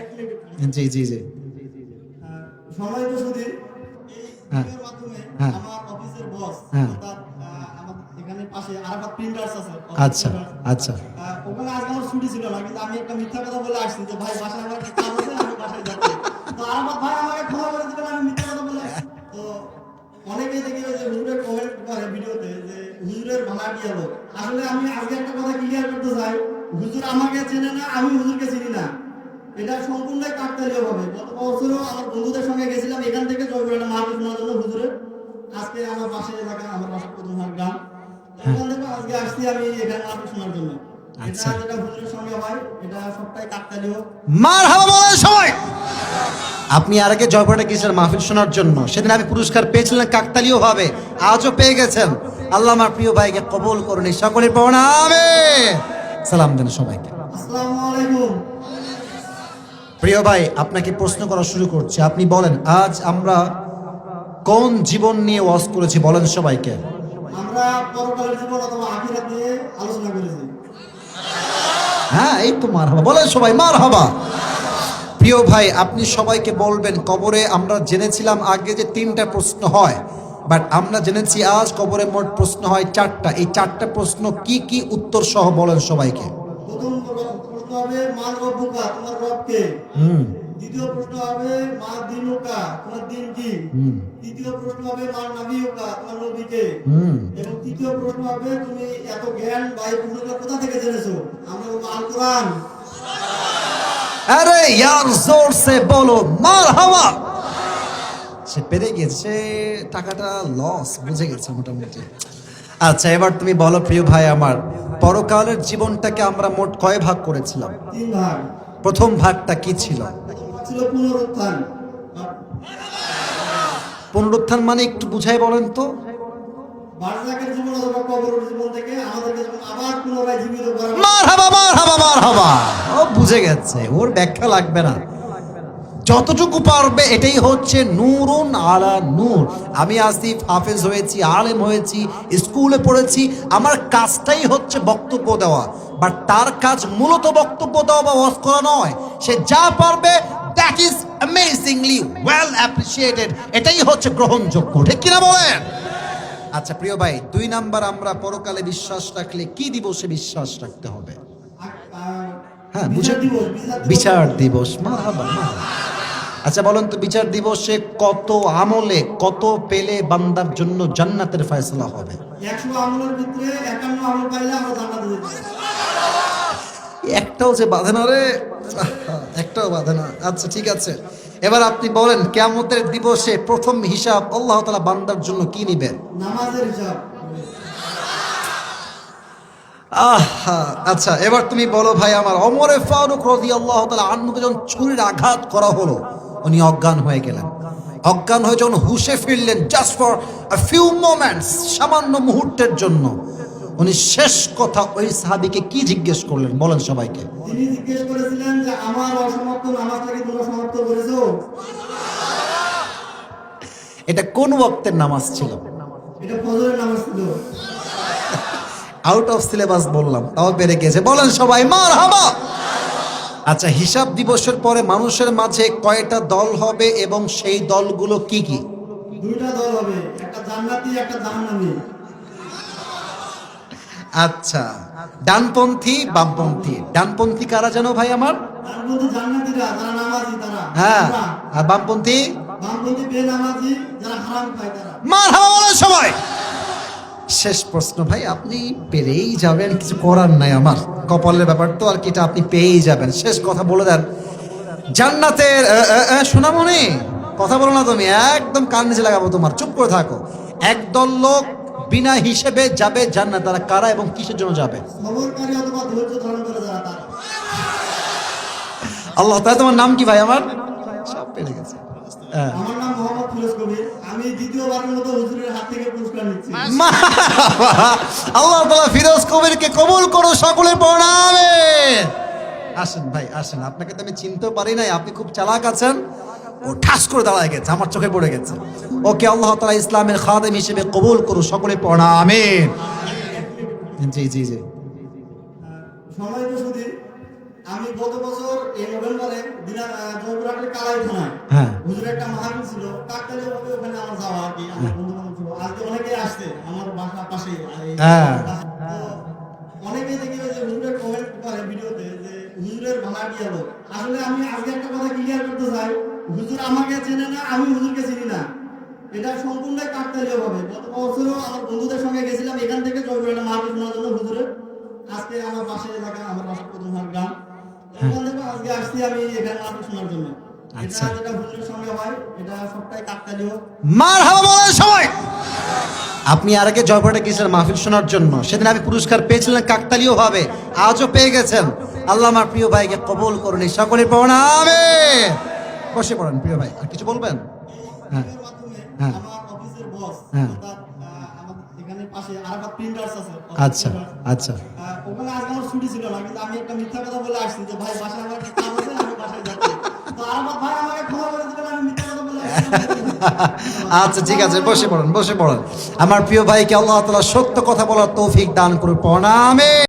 এক মিনিট জি জি। জি সম্মানিত সুধী এই হ্যাঁ। মাধ্যমে হ্যাঁ। আমার অফিসের বস হ্যাঁ। অর্থাৎ এখানে পাশে আরাফাত প্রিন্টার্স আছে। আচ্ছা আচ্ছা। ওখানে আজকে আমার ছুটি ছিল না কিন্তু আমি একটা মিথ্যা কথা বলে আসছি যে ভাই বাসায় আমার কাজ আছে আমি বাসায় যাচ্ছি। তো আরাফাত ভাই আমাকে ক্ষমা করে দিবেন আমি মিথ্যা কথা বলে তো অনেকেই দেখি যে হুজুরের কমেন্ট করে ভিডিওতে যে হুজুরের হলো আসলে আমি আজকে একটা কথা ক্লিয়ার করতে চাই হুজুর আমাকে চেনে না আমি হুজুরকে চিনি না। এটা সম্পূর্ণ কাকতালীয় ভাবে গত বছরও আমার বন্ধুদের সঙ্গে গেছিলাম এখান থেকে জয়পুরহাটে মাহফিল শোনার জন্য হুজুরে। আজকে আমার পাশে এলাকা আমার পাশে প্রথম হাট গ্রাম এখান থেকে আজকে আসছি আমি এখানে মাহফিল শোনার জন্য। আচ্ছা। হুজুরের সঙ্গে হয় এটা সবটাই কাকতালীয় মার হাবা বলেন সবাই! আপনি আর আগে জয়পুরহাটে গিয়েছিলেন মাহফিল শোনার জন্য। সেদিন আমি পুরস্কার পেয়েছিলেন কাকতালীয় ভাবে। আজও পেয়ে গেছেন। আল্লাহ আমার প্রিয় ভাইকে কবুল করুন। সকলের প্রণামে। সালাম দেন সবাইকে। আসসালামু আলাইকুম। প্রিয় ভাই আপনাকে প্রশ্ন করা শুরু করছি। আপনি বলেন আজ আমরা কোন জীবন নিয়ে ওয়াজ করেছি? বলেন সবাইকে। হ্যাঁ এই তো মার হাবা বলেন সবাই মার হাবা প্রিয় ভাই আপনি সবাইকে বলবেন কবরে আমরা জেনেছিলাম আগে যে তিনটা প্রশ্ন হয় বাট আমরা জেনেছি আজ কবরে মোট প্রশ্ন হয় চারটা। এই চারটা প্রশ্ন কি কি উত্তর সহ বলেন সবাইকে। হবে রব্বুকা তোমার রবকে। দ্বিতীয় প্রশ্ন হবে মা দিনুকা তোমার দিন কি? তৃতীয় প্রশ্ন হবে মা নাবিউকা তোমার নবীকে। এবং তৃতীয় প্রশ্ন হবে তুমি এত জ্ঞান বা এই কোথা থেকে জেনেছো? আমরা বলব আল কোরআন। আরে ইয়ার জোর সে বলো মার হাওয়া। সে পেরে গেছে টাকাটা লস বুঝে গেছে মোটামুটি। আচ্ছা এবার তুমি বলো প্রিয় ভাই আমার পরকালের জীবনটাকে আমরা মোট কয় ভাগ করেছিলাম? প্রথম ভাগটা কি ছিল? পুনরুত্থান। মানে একটু বুঝাই বলেন তো। বুঝে গেছে ওর ব্যাখ্যা লাগবে না। যতটুকু পারবে এটাই হচ্ছে নূরুন আলা নূর। আমি আসিফ হাফেজ হয়েছি আলেম হয়েছি স্কুলে পড়েছি। আমার কাজটাই হচ্ছে বক্তব্য দেওয়া। বাট তার কাজ মূলত বক্তব্য দেওয়া বা ওয়াজ করা নয়। সে যা পারবে that is amazingly well appreciated এটাই হচ্ছে গ্রহণযোগ্য। ঠিক কিনা বলেন? আচ্ছা প্রিয় ভাই দুই নাম্বার আমরা পরকালে বিশ্বাস রাখলে কি দিবসে বিশ্বাস রাখতে হবে? হ্যাঁ বুঝে বিচার দিবস মারহাবা, মারহাবা। আচ্ছা বলুন তো বিচার দিবসে কত আমলে কত পেলে বান্দার জন্য জান্নাতের ফয়সলা হবে। একটাও যে বাঁধে না রে? একটাও বাঁধে না। আচ্ছা ঠিক আছে। এবার আপনি বলেন কেমতের দিবসে প্রথম হিসাব আল্লাহ তালা বান্দার জন্য কি নিবেন? নামাজের হিসাব। আহা আচ্ছা এবার তুমি বলো ভাই আমার অমরে ফারুক রদি আল্লাহ তালা আন্নুকে যখন ছুরির আঘাত করা হলো। উনি অজ্ঞান হয়ে গেলেন। অজ্ঞান হয়ে যখন হুশে ফিরলেন জাস্ট ফর ফিউ মোমেন্টস সামান্য মুহূর্তের জন্য উনি শেষ কথা ওই সাহাবিকে কি জিজ্ঞেস করলেন? বলেন সবাইকে। তিনি জিজ্ঞেস করেছিলেন যে আমার অসমাপ্ত নামাজটা কি তোমরা সমাপ্ত করেছ? এটা কোন ওয়াক্তের নামাজ ছিল? এটা ফজরের নামাজ ছিল। আউট অফ সিলেবাস বললাম তাও বেড়ে গেছে। বলেন সবাই মার হাবা আচ্ছা হিসাব দিবসের পরে মানুষের মাঝে কয়টা দল হবে এবং সেই দলগুলো কি কি? দুইটা দল হবে একটা জান্নাতি একটা জাহান্নামী। আচ্ছা ডানপন্থী বামপন্থী। ডানপন্থী কারা জানো ভাই আমার? হ্যাঁ আর বামপন্থী? বামপন্থী বেনামাজি যারা হারাম খায় তারা। মার হাওয়া সবাই শেষ প্রশ্ন ভাই আপনি পেরেই যাবেন কিছু করার নাই আমার। কপালের ব্যাপার তো আর কি এটা আপনি পেয়েই যাবেন। শেষ কথা বলে দেন। জান্নাতের এ, এ, কথা বলো না তুমি একদম কান নিচে লাগাবো তোমার চুপ করে থাকো। একদল লোক বিনা হিসেবে যাবে জান্নাত তারা কারা এবং কিসের জন্য যাবে? আল্লাহ তাই তোমার নাম কি ভাই আমার? সব পেরে গেছে। হ্যাঁ আমার নাম মোহাম্মদ ফিরোজ কবির আমি আল্লাহ তালা ফিরোজ কবিরকে কবুল করো সকলের প্রণামে। আসেন ভাই, আসেন। আপনাকে তো আমি চিনতেও পারি নাই, আপনি খুব চালাক আছেন। ও ঠাস করে দাঁড়ায় গেছে, আমার চোখে পড়ে গেছে। ওকে আল্লাহ তালা ইসলামের খাদেম হিসেবে কবুল করো সকলে পড়া প্রণামে। জি জি জি। আমি গত বছর এই নভেম্বরে জয়পুরহাটের কালাই থানায় হ্যাঁ। হুজুরের একটা মাহফিল ছিল। কাকতালীয় ভাবে ওখানে আমার যাওয়া আর কি আমার বন্ধু বান্ধব ছিল আজকে অনেকেই আসছে আমার বাসার পাশে হ্যাঁ। অনেকেই দেখি যে হুজুরের কমেন্ট করে ভিডিওতে যে হুজুরের ভাঙা কি হলো আসলে আমি আজকে একটা কথা ক্লিয়ার করতে চাই। হুজুর আমাকে চেনে না আমি হুজুরকে চিনি না। এটা সম্পূর্ণই কাকতালীয় ভাবে গত বছরও আমার বন্ধুদের সঙ্গে গেছিলাম এখান থেকে জয়পুরহাটে মাহফিল শোনার জন্য। আচ্ছা। এটা সঙ্গে হয় এটা কাকতালীয়। মার বলেন সবাই। আপনি আর আগে জয়পুরহাটে গিয়েছিলেন মাহফিল শোনার জন্য। সেদিন আপনি পুরস্কার পেয়েছিলেন কাকতালীয় ভাবে। আজও পেয়ে গেছেন। আল্লাহ আমার প্রিয় ভাইকে কবল করুন। এই সকলের আমিন। বসে পড়েন প্রিয় ভাই। আর কিছু বলবেন? হ্যাঁ। হ্যাঁ। হ্যাঁ। আচ্ছা। আচ্ছা। ওখানে আজকে আমার ছুটি ছিল না কিন্তু আমি একটা মিথ্যা কথা বলে আসছি যে ভাই বাসায় আমার একটা কাজ আছে আমি বাসায় যাচ্ছি তো আরাফাত ভাই আমাকে ক্ষমা করে দিবেন আমি মিথ্যা কথা বলে আসছি আচ্ছা ঠিক আছে, বসে পড়েন বসে পড়েন। আমার প্রিয় ভাইকে আল্লাহ তালা সত্য কথা বলার তৌফিক দান করুন প্রণামে